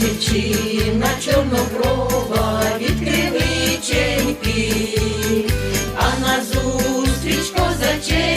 дівчина чорноброва від кривиченьки, а назустріч козачей.